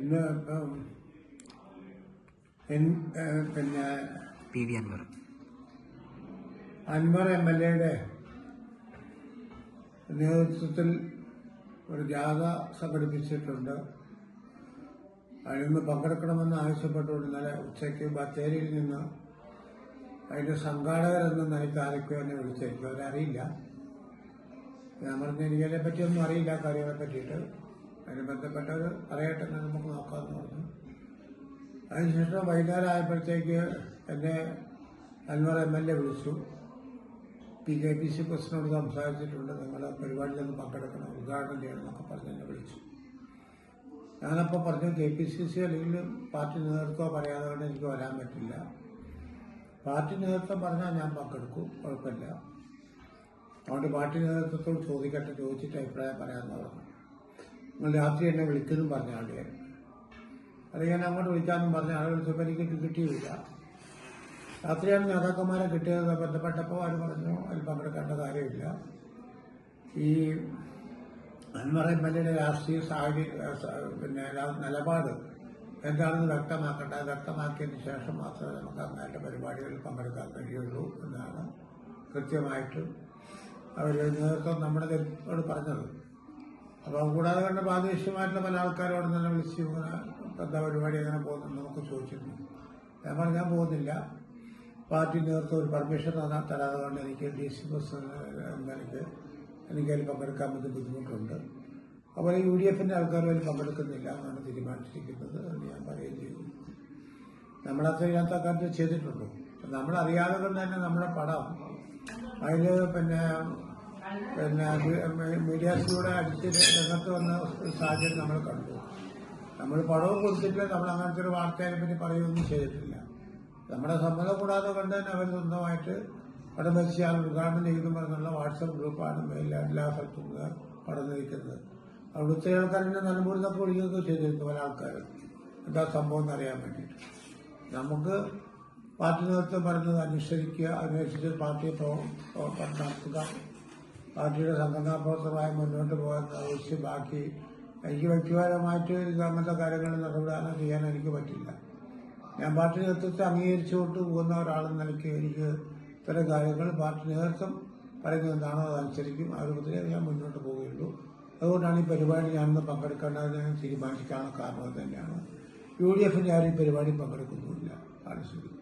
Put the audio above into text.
ഇന്ന് ഇപ്പം പിന്നെ P V Anvar. Anvar M L എയുടെ നേതൃത്വത്തിൽ ഒരു ജാഥ സംഘടിപ്പിച്ചിട്ടുണ്ട്. അതിനൊന്ന് പങ്കെടുക്കണമെന്ന് ആവശ്യപ്പെട്ടുകൊണ്ട് ഇന്നലെ ഉച്ചയ്ക്ക് ബത്തേരിയിൽ നിന്ന് അതിന്റെ സംഘാടകരെന്ന് നിലയ്ക്ക് ആരൊക്കെ എന്നെ വിളിച്ചിരിക്കും. അവരറിയില്ല ഞാൻ പറഞ്ഞ എനിക്കതിനെ പറ്റിയൊന്നും അറിയില്ല കാര്യങ്ങളെ പറ്റിയിട്ട് അതിന് ബന്ധപ്പെട്ടവർ പറയട്ടെ എന്ന് നമുക്ക് നോക്കാമെന്ന് പറഞ്ഞു. അതിനുശേഷം വൈകുന്നേരം ആയപ്പോഴത്തേക്ക് എന്നെ അൻവർ എം എൽ എ വിളിച്ചു. പി കെ പി സി പ്രസിഡന്റോട് സംസാരിച്ചിട്ടുണ്ട്. നിങ്ങളുടെ പരിപാടിയിലൊന്ന് പങ്കെടുക്കണം ഉദ്ഘാടനം ചെയ്യണം എന്നൊക്കെ പറഞ്ഞ് എന്നെ വിളിച്ചു. ഞാനപ്പോൾ പറഞ്ഞു കെ പി സി സി അല്ലെങ്കിൽ പാർട്ടി നേതൃത്വം പറയാതെ കൊണ്ട് എനിക്ക് വരാൻ പറ്റില്ല. പാർട്ടി നേതൃത്വം പറഞ്ഞാൽ ഞാൻ പങ്കെടുക്കും കുഴപ്പമില്ല. അതുകൊണ്ട് പാർട്ടി നേതൃത്വത്തോട് ചോദിക്കട്ടെ ചോദിച്ചിട്ട് അഭിപ്രായം പറയാമെന്ന് പറഞ്ഞു. രാത്രി എന്നെ വിളിക്കുന്നു പറഞ്ഞ ആളുകൾ അത് ഞാൻ അങ്ങോട്ട് വിളിക്കാമെന്നും പറഞ്ഞ ആളുകൾ വിളിച്ചപ്പോൾ എനിക്ക് കിട്ടിയില്ല. രാത്രിയാണ് നേതാക്കന്മാരെ കിട്ടിയത്. ബന്ധപ്പെട്ടപ്പോൾ അവർ പറഞ്ഞു? അതിൽ പങ്കെടുക്കേണ്ട കാര്യമില്ല. ഈ അൻവർ എം എൽ എയുടെ രാഷ്ട്രീയ സാഹചര്യ പിന്നെ നിലപാട് എന്താണെന്ന് വ്യക്തമാക്കേണ്ട വ്യക്തമാക്കിയതിന് ശേഷം മാത്രമേ നമുക്ക് അങ്ങനത്തെ പരിപാടികളിൽ പങ്കെടുക്കാൻ കഴിയുള്ളൂ എന്നാണ് കൃത്യമായിട്ട് അവർ നേതൃത്വം നമ്മുടെ പറഞ്ഞത്. അപ്പോൾ കൂടാതെ കണ്ട പ്രാദേശികമായിട്ടുള്ള പല ആൾക്കാരോട് തന്നെ വിളിച്ച് എന്താ പരിപാടി എങ്ങനെ പോകുന്നു നമുക്ക് ചോദിച്ചിരുന്നു ഞാൻ പറഞ്ഞു ഞാൻ പോകുന്നില്ല. പാർട്ടി നേതൃത്വം ഒരു പെർമിഷൻ തന്നാൽ തരാതെ കൊണ്ട് എനിക്ക് ഡി സി ബസ് എനിക്ക് അതിൽ പങ്കെടുക്കാൻ വേണ്ടി ബുദ്ധിമുട്ടുണ്ട്. അപ്പോൾ യു ഡി എഫിന്റെ ആൾക്കാർ അതിൽ പങ്കെടുക്കുന്നില്ല എന്നാണ് തീരുമാനിച്ചിരിക്കുന്നത് എന്ന് ഞാൻ പറയുകയും ചെയ്തു. നമ്മളത്ര ഇതിനകത്ത് ആൾക്കാർ ചെയ്തിട്ടുള്ളൂ. നമ്മളറിയാതെ തന്നെ നമ്മുടെ പടം അതിൽ പിന്നെ പിന്നെ മീഡിയാസിലൂടെ അടിച്ച് രംഗത്ത് വന്ന സാഹചര്യം നമ്മൾ കണ്ടു. നമ്മൾ പടവും കൊടുത്തിട്ടില്ല നമ്മൾ അങ്ങനത്തെ ഒരു വാർത്തയെ പറ്റി പറയുകയൊന്നും ചെയ്തിട്ടില്ല. നമ്മുടെ സമ്മതം കൂടാതെ കണ്ട് തന്നെ അവർ സ്വന്തമായിട്ട് പടം വെച്ചാൽ ഉദ്ഘാടനം ചെയ്യുന്നു പറഞ്ഞുള്ള വാട്സപ്പ് ഗ്രൂപ്പാണ് എല്ലാ എല്ലാ സ്ഥലത്തും ഇത് പടം നയിക്കുന്നത് അവിടുത്തെ ആൾക്കാരുടെ നിലമ്പൂരിൽ നിന്നൊക്കെ വിളിക്കുകയൊക്കെ ചെയ്തിരുന്നു പല ആൾക്കാരും. എന്താ സംഭവം എന്നറിയാൻ വേണ്ടിയിട്ട്. നമുക്ക് പാർട്ടി നേതൃത്വം പറയുന്നത് അനുസരിക്കുക അന്വേഷിച്ച് പാർട്ടിയെ നടത്തുക. പാർട്ടിയുടെ സംഘടനാ പ്രവർത്തനമായി മുന്നോട്ട് പോകാൻ ആവശ്യം ബാക്കി എനിക്ക് വ്യക്തിപരമായിട്ട് അങ്ങനത്തെ കാര്യങ്ങൾ നടപടാനോ ചെയ്യാൻ എനിക്ക് പറ്റില്ല. ഞാൻ പാർട്ടി നേതൃത്വത്തെ അംഗീകരിച്ചുകൊണ്ട് പോകുന്ന ഒരാളെന്ന നിലയ്ക്ക് എനിക്ക് ഇത്തരം കാര്യങ്ങൾ പാർട്ടി നേതൃത്വം പറയുന്നത് അതനുസരിക്കും ആ രൂപത്തിലേ ഞാൻ മുന്നോട്ട് പോവുകയുള്ളൂ അതുകൊണ്ടാണ് ഈ പരിപാടി ഞാനിന്ന് പങ്കെടുക്കേണ്ടതെന്ന് ഞാൻ തീരുമാനിക്കാനുള്ള കാരണം തന്നെയാണ്. യു ഡി എഫിന്റെ ആരും ഈ പരിപാടി പങ്കെടുക്കുന്നുമില്ല. ആലോചിക്കും